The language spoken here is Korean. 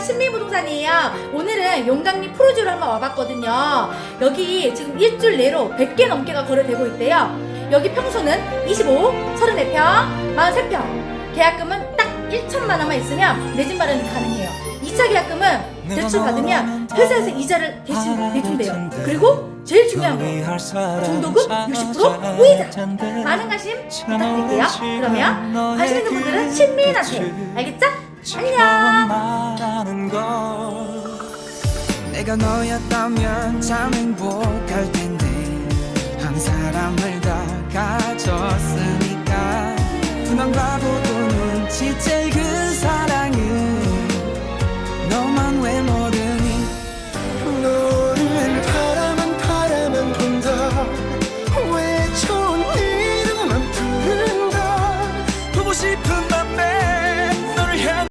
신미부동산이에요. 오늘은 용강리 프로즈로 한번 와봤거든요. 여기 지금 일주일 내로 100개 넘게가 거래되고 있대요. 여기 평수는 25, 34평, 43평. 계약금은 딱 1천만 원만 있으면 내 집 마련이 가능해요. 2차 계약금은 대출 받으면 회사에서 이자를 대신 내준대요. 그리고 제일 중요한 거 중도금 60% 무이자. 많은 관심 부탁드릴게요. 그러면 관심 있는 분들은 신미인한테 알겠죠? 안녕. 내가 너였다면 참 행복할 텐데. 한 사람을 다 가졌으니까. 분한 바보도 사람